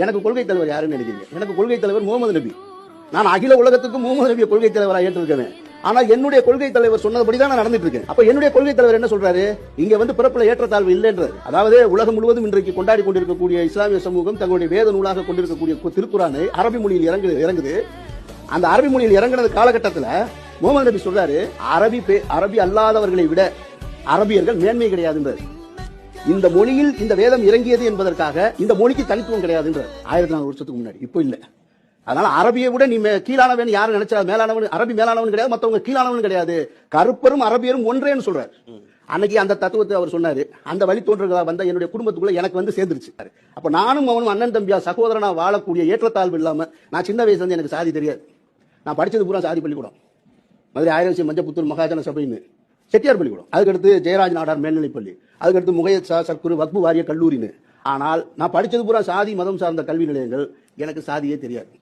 எனக்கு கொள்கை தலைவர் யாருன்னு நினைக்கிறீங்க? எனக்கு கொள்கை தலைவர் முகமது நபி. நான் அகில உலகத்துக்கு முகமது நபியை கொள்கை தலைவராக ஏற்றிருக்கேன் ஆனா என்னுடைய கொள்கை தலைவர் சொன்னபடி தான் நான் நடந்துட்டு இருக்கேன் அப்ப என்னுடைய கொள்கை தலைவர் என்ன சொல்றாரு? இங்க வந்து பிறப்புல ஏற்றத்தாழ்வு இல்லைன்றது அதாவது உலகம் முழுவதும் இன்றைக்கு கொண்டாடி கொண்டிருக்கக்கூடிய இஸ்லாமிய சமூகம் தங்களுடைய வேத நூலாக கொண்டிருக்கக்கூடிய திருக்குறானை அரபி மொழியில் இறங்குது இறங்குது. அந்த அரபி மொழியில் இறங்குனது காலகட்டத்தில் முகமது நபி சொல்றாரு அரபி பே- அரபி அல்லாதவர்களை விட அரபியர்கள் மேன்மை கிடையாதுன்றார். இந்த மொழியில் இந்த வேதம் இறங்கியது என்பதற்காக இந்த மொழிக்கு தனித்துவம் கிடையாதுன்ற ஆயிரத்தி நானூறு வருஷத்துக்கு முன்னாடி. இப்போ இல்ல. அதனால அரபியை விட நீ கீழானவன் யாரும் நினைச்சா மேலானவன் அரபி மேலானவன் கிடையாது மற்றவங்க கீழானவன் கிடையாது. கருப்பரும் அரபியரும் ஒன்றேன்னு சொல்றாரு. அன்னைக்கு அந்த தத்துவத்தை அவர் சொன்னாரு. அந்த வழி தோன்றுகளா வந்த என்னுடைய குடும்பத்துக்குள்ள எனக்கு வந்து சேர்ந்துருச்சு. அப்ப நானும் அவனும் அண்ணன் தம்பியா சகோதரனா வாழக்கூடிய ஏற்றத்தாழ்வு இல்லாம நான் சின்ன வயசுல இருந்து எனக்கு சாதி தெரியாது. நான் படிச்சது பூரா சாதி பள்ளிக்கூடம். மதுரை ஆயிரம் மஞ்சப்புத்தூர் மகாஜன சபைன்னு. செட்டியார் பள்ளிக்கூடம் அதுக்கடுத்து ஜெயராஜ் நாடார் மேல்நிலைப்பள்ளி அதுக்கடுத்து முகையத் சா வக்பு வாரிய கல்லூரின்னு. ஆனால் நான் படித்தது பூரா சாதி மதம் சார்ந்த கல்வி நிலையங்கள். எனக்கு சாதியே தெரியாது.